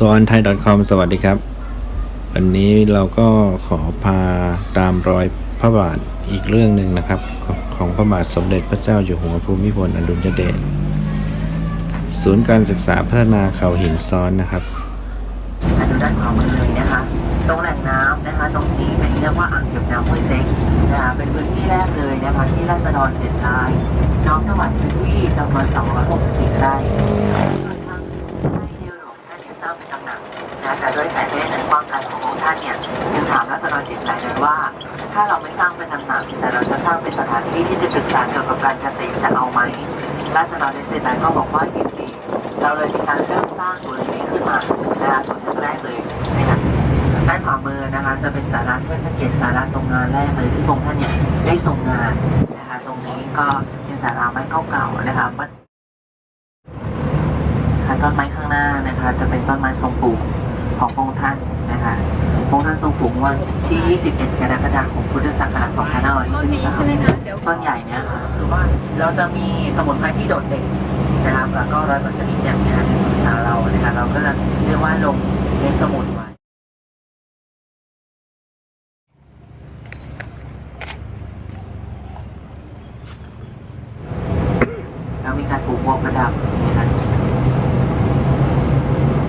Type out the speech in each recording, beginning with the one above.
ทอนไทย .com สวัสดีครับ วันนี้เราก็ขอพาตามรอยพระบาทอีกเรื่องหนึ่งนะครับของของพระบาทสมเด็จพระเจ้าอยู่หัวภูมิพลอดุลยเดชศูนย์การศึกษาพัฒนาเขาหินซ้อนนะครับดูด้านขวามือเลยนะคะ ตรงแหล่งน้ำนะคะ ตรงนี้เป็นเรียกว่าอ่างเก็บน้ำห้วยเซ็งนะคะเป็นพื้นที่แรกเลยนะคะที่ราษฎรเจ็ดรายน้อมถวายพื้นที่จำนวน264ไร่ที่หลวงท่านเนี่ยสร้างเป็นตำห นักนะแต่ด้วยสายเทศในความการขององค์ท่านเนี่ยยังถามราษฎรเจ็ดรายเลยว่า ถ้าเราไม่สร้างเป็นตำหนักแต่เราจะสร้างเป็นสถานที่ที่จะศึกษาเกี่ยวกับการเกษตรจะเอาไหมราษฎรเจ็ดรายก็บอกว่ายินดีเราเลยมีการเริ่มสร้างตัวนี้ขึ้นมานะคะตัวแรกเลยนะคะด้านขวามือนะคะจะเป็นสาราเพื่อพระเกียรติสาราทรงงานแรกเลยที่พระองค์ท่านเนี่ยได้ทรงงานนะคะตรงนี้ก็เป็นสาราไม้เก่าๆนะคะวัดค่ะต้นไม้ข้างหน้านะคะ จะเป็นต้นไม้ทรงปลูก ของพระองค์ท่านนะคะพระองค์ท่านทรงปลูกวันที่ 21 กรกฎาคมพุทธศักราชต้นนี้ใช่ไหม2523คะเดี๋ยวต้นใหญ่เนี่ยค่ะคือว่าเราจะมีสมุนไพรที่โดดเด่นนะครับ แล้วก็ร้อยเปอร์เซ็นต์อย่างนี้ในศึกษาเรานะครับเราก็จะเรียกว่าลงในสมุนไว้แล้วมีการปลูกพวกประดับนะครับ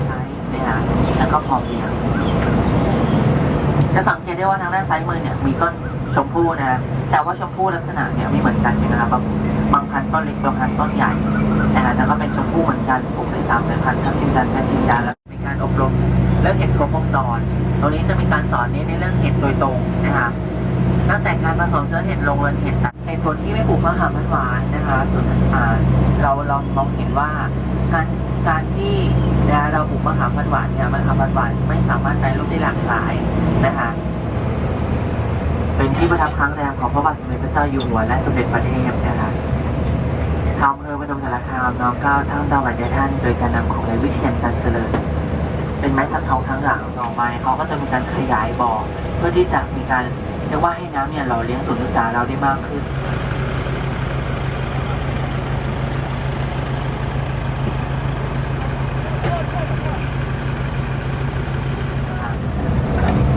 ใช้เนี่ยแล้วก็พอเพียง จะสังเกตได้ ว่าทางด้านซ้ายมือเนี่ยมีต้นชมพู่นะฮะแต่ว่าชมพู่ลักษณะเนี่ยไม่เหมือนกันนะครับบางบางพันต้นเล็กบางพันต้นใหญ่นะฮะแต่ก็เป็นชมพู่เหมือนกันปลูกในสามสายพันธุ์ทั้งจินดาและจินดาแล้วมีการอบรมเรื่องเห็ดครบวงจรตรงนี้จะมีการสอนเน้ในเรื่องเห็ดโดยตรงนะครับตั้งแต่การผสมเชื้อเห็ดลงเรือนเห็ดตัดเหตุผลที่ไม่ปลูกมะขามหวานนะคะส่วนอ่าเราลองมองเห็นว่าการการที่นะเราปลูกมะขามหวานเนี่ยมะขามหวานไม่สามารถแปรรูปได้หลากหลายนะคะ เป็นที่ประทับครั้งแรมของพระบาทสมเด็จพระเจ้าอยู่หัวและสมเด็จพระเทพนะคะชาวอำเภอพนมสารคามน้อมเกล้าทั้งดาวไหวท่าน โดยการนำของนายวิเชียนจันเจริญ เป็นไม้สักทองทั้งหลังต่อไปเขาก็จะมีการขยายบ่อเพื่อที่จะมีการเรียกว่าให้น้ำเนี่ยหล่อเลี้ยงศูนย์ศึกษาเราได้มากขึ้น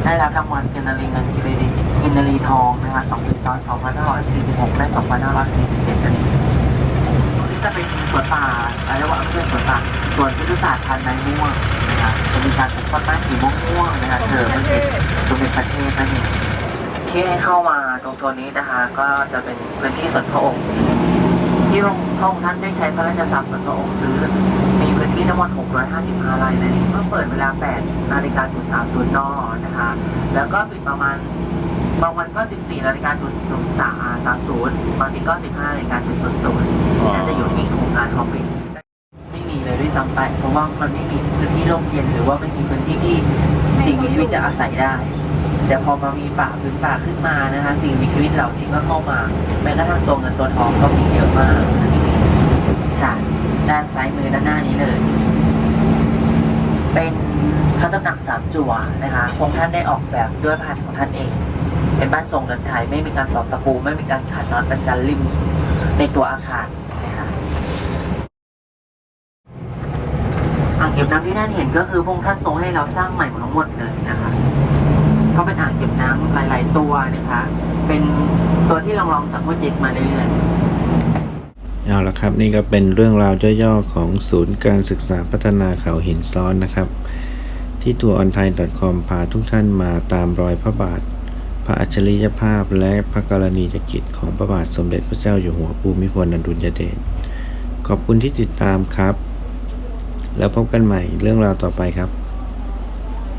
ได้รับรางวัลกินารีเงินกินนารี กินนารีทองนะคะสองปีซ้อน2546 และ 2547ชนิดที่จะเป็นสวนป่าเรียกว่าเพื่อนสวนป่าสวนพุทธศาสตร์พันธุ์ไม้ม่วงนะคะจะมีการปลูกต้นไม้สีม่วงม่วงๆนะคะเธอไม่เป็นสมเด็จพระเทพนั่นเองที่ให้เข้ามาตรงโซนนี้นะคะก็จะเป็นพื้นที่ส่วนพระองค์ที่พระองค์ท่านได้ใช้พระราชทรัพย์ส่วนพระองค์ซื้อมีพื้นที่ทั้งหมด 655 ไร่เลยเมื่อเปิดเวลา 8 นาฬิกาจุด30นนะคะ แล้วก็ปิดประมาณ บางวันก็ 14นาฬิกาจุด30บางทีก็ 15นาฬิกาจุด00น่าจะอยู่ที่โครงการเขาปิดไม่มีเลยด้วยซ้ำไปเพราะว่ามันไม่มีพื้นที่ร่มเย็นหรือว่าไม่มีพื้นที่ที่สิ่งมีชีวิตจะอาศัยได้ แต่พอมามีป่าพื้นป่าขึ้นมานะคะสิ่งมีชีวิตเหล่านี้ก็เข้ามาแม้กระทั่งตัวเงินตัวทองก็มีเยอะมากที่นี่ค่ะด้านซ้ายมือด้านหน้านี้เลย เป็นพระตำหนักสามจั่วนะคะองค์ท่านได้ออกแบบด้วยพันของท่านเอง เป็นบ้านทรงเดินไทยไม่มีการตอกตะปูไม่มีการขัดนอตเป็นการริมในตัวอาคารนะคะอ่างเก็บน้ำที่ท่านเห็นก็คือพระองค์ท่านทรงให้เราสร้างใหม่หมดทั้งหมดเลยนะคะก็เป็นอ่างเก็บน้ำหลาย ๆ ตัวนะคะ เป็นตัวที่ลองลองๆจากโปรเจกตมาเรื่อยๆเอาละครับ นี่ก็เป็นเรื่องราวย่อๆของศูนย์การศึกษาพัฒนาเขาหินซ้อนนะครับ ที่ทัวร์ออนไทย .com พาทุกท่านมาตามรอยพระบาท พระอัจฉริยภาพและพระกรณียกิจของพระบาทสมเด็จพระเจ้าอยู่หัวภูมิพลอดุลยเดช ขอบคุณที่ติดตามครับ แล้วพบกันใหม่เรื่องราวต่อไปครับ